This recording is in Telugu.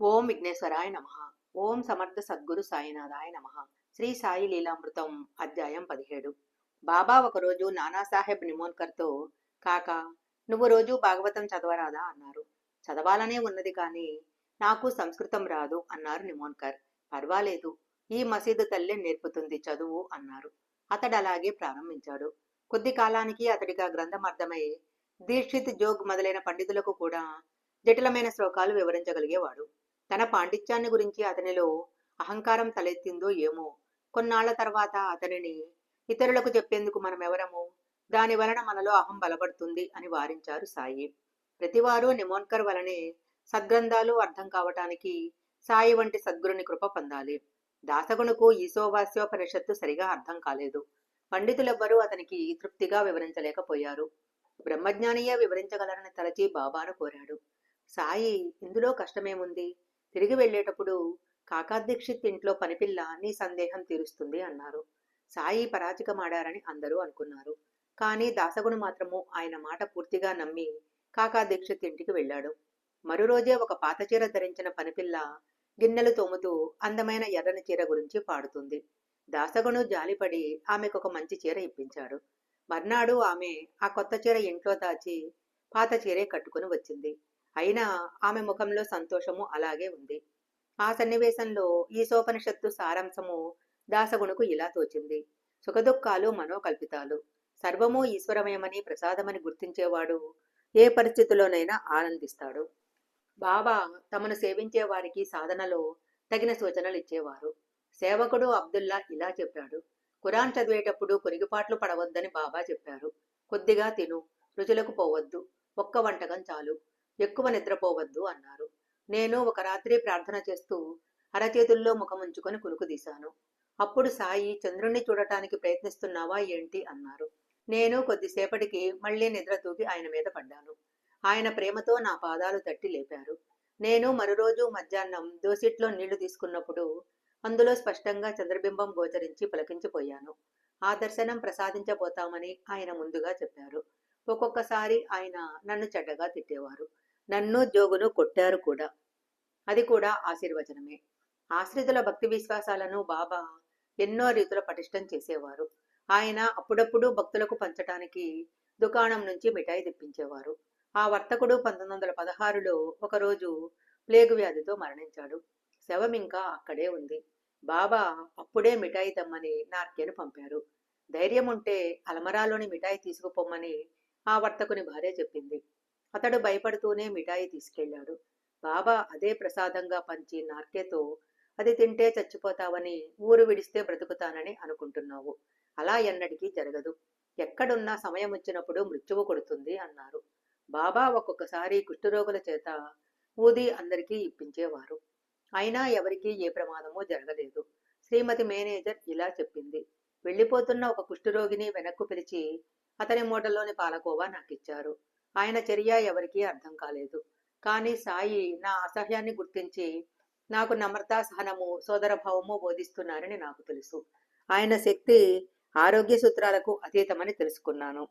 ఓం విఘ్నేశ్వరాయ నమ. ఓం సమర్థ సద్గురు సాయినాథాయ నమ. శ్రీ సాయి లీలామృతం అధ్యాయం పదిహేడు. బాబా ఒకరోజు నానాసాహెబ్ నిమోన్కర్తో కాకా నువ్వు రోజు భాగవతం చదవరాదా? అన్నారు. చదవాలనే ఉన్నది కానీ నాకు సంస్కృతం రాదు అన్నారు నిమోన్కర్. పర్వాలేదు ఈ మసీదు తల్లి నేర్పుతుంది చదువు అన్నారు. అతడు అలాగే ప్రారంభించాడు. కొద్ది కాలానికి అతడికి ఆ గ్రంథం అర్థమై దీక్షిత్ జోగ్ మొదలైన పండితులకు కూడా జటిలమైన శ్లోకాలు వివరించగలిగేవాడు. తన పాండిత్యాన్ని గురించి అతనిలో అహంకారం తలెత్తిందో ఏమో. కొన్నాళ్ళ తర్వాత అతనిని ఇతరులకు చెప్పేందుకు మనమెవరము? దాని వలన మనలో అహం బలపడుతుంది అని వారించారు సాయి. ప్రతివారు నిమోన్కర్ వలనే సద్గ్రంథాలు అర్థం కావటానికి సాయి వంటి సద్గురుని కృప పొందాలి. దాసగునుకు ఈశోవాస్యోపనిషత్తు సరిగా అర్థం కాలేదు. పండితులెవ్వరూ అతనికి తృప్తిగా వివరించలేకపోయారు. బ్రహ్మజ్ఞానియే వివరించగలరని తలచి బాబాను కోరాడు. సాయి ఇందులో కష్టమేముంది? తిరిగి వెళ్ళేటప్పుడు కాకాదీక్షిత్ ఇంట్లో పనిపిల్ల నీ సందేహం తీరుస్తుంది అన్నారు. సాయి పరాచికమాడారని అందరూ అనుకున్నారు. కానీ దాసగుడు మాత్రము ఆయన మాట పూర్తిగా నమ్మి కాకాదీక్షిత్ ఇంటికి వెళ్ళాడు. మరురోజే ఒక పాత చీర ధరించిన పనిపిల్ల గిన్నెలు తోముతూ అందమైన ఎర్రని చీర గురించి పాడుతుంది. దాసగును జాలిపడి ఆమెకు ఒక మంచి చీర ఇప్పించాడు. మర్నాడు ఆమె ఆ కొత్త చీర ఇంట్లో దాచి పాత చీరే కట్టుకుని వచ్చింది. అయినా ఆమె ముఖంలో సంతోషము అలాగే ఉంది. ఆ సన్నివేశంలో ఈ సోపనిషత్తు సారాంశము దాసగుణకు ఇలా తోచింది. సుఖదుఖాలు మనోకల్పితాలు. సర్వము ఈశ్వరమయమని ప్రసాదమని గుర్తించేవాడు ఏ పరిస్థితిలోనైనా ఆనందిస్తాడు. బాబా తమను సేవించే వారికి సాధనలో తగిన సూచనలు ఇచ్చేవారు. సేవకుడు అబ్దుల్లా ఇలా చెప్పాడు. కురాన్ చదివేటప్పుడు కొనిగిపాట్లు పడవద్దని బాబా చెప్పారు. కొద్దిగా తిను రుచులకు పోవద్దు ఒక్క వంటకం చాలు. ఎక్కువ నిద్రపోవద్దు అన్నారు. నేను ఒక రాత్రి ప్రార్థన చేస్తూ అరచేతుల్లో ముఖం ఉంచుకొని అప్పుడు సాయి చంద్రుణ్ణి చూడటానికి ప్రయత్నిస్తున్నావా ఏంటి? అన్నారు. నేను కొద్దిసేపటికి మళ్ళీ నిద్ర తూగి ఆయన మీద పడ్డాను. ఆయన ప్రేమతో నా పాదాలు తట్టి లేపారు. నేను మరురోజు మధ్యాహ్నం దోసిట్లో నీళ్ళు తీసుకున్నప్పుడు అందులో స్పష్టంగా చంద్రబింబం గోచరించి పలకించిపోయాను. ఆ దర్శనం ప్రసాదించబోతామని ఆయన ముందుగా చెప్పారు. ఒక్కొక్కసారి ఆయన నన్ను చెడ్డగా తిట్టేవారు. నన్ను జోగును కొట్టారు కూడా. అది కూడా ఆశీర్వచనమే. ఆశ్రితుల భక్తి విశ్వాసాలను బాబా ఎన్నో రీతుల పటిష్టం చేసేవారు. ఆయన అప్పుడప్పుడు భక్తులకు పంచటానికి దుకాణం నుంచి మిఠాయి తెప్పించేవారు. ఆ వర్తకుడు పంతొమ్మిది వందల పదహారులో ఒకరోజు ప్లేగు వ్యాధితో మరణించాడు. శవం ఇంకా అక్కడే ఉంది. బాబా అప్పుడే మిఠాయి తెమ్మని నార్కెను పంపారు. ధైర్యం ఉంటే అలమరాలోని మిఠాయి తీసుకుపోమ్మని ఆ వర్తకుని భార్య చెప్పింది. అతడు భయపడుతూనే మిఠాయి తీసుకెళ్ళాడు బాబా అదే ప్రసాదంగా పంచి నార్కెతో అది తింటే చచ్చిపోతావని ఊరు విడిస్తే బ్రతుకుతానని అనుకుంటున్నావు. అలా ఎన్నటికీ జరగదు. ఎక్కడున్నా సమయం వచ్చినప్పుడు మృత్యువు కొడుతుంది అన్నారు. బాబా ఒక్కొక్కసారి కుష్ఠరోగుల చేత ఊది అందరికీ ఇప్పించేవారు. అయినా ఎవరికీ ఏ ప్రమాదమూ జరగలేదు. శ్రీమతి మేనేజర్ ఇలా చెప్పింది. వెళ్ళిపోతున్న ఒక కుష్ఠరోగిని వెనక్కు పిలిచి అతని మూటలోని పాలకోవా నాకిచ్చారు. ఆయన చర్య ఎవరికీ అర్థం కాలేదు. కానీ సాయి నా అసహ్యాన్ని గుర్తించి నాకు నమ్రతా సహనము సోదరభావము బోధిస్తున్నారని నాకు తెలుసు. ఆయన శక్తి ఆరోగ్య సూత్రాలకు అతీతమని తెలుసుకున్నాను.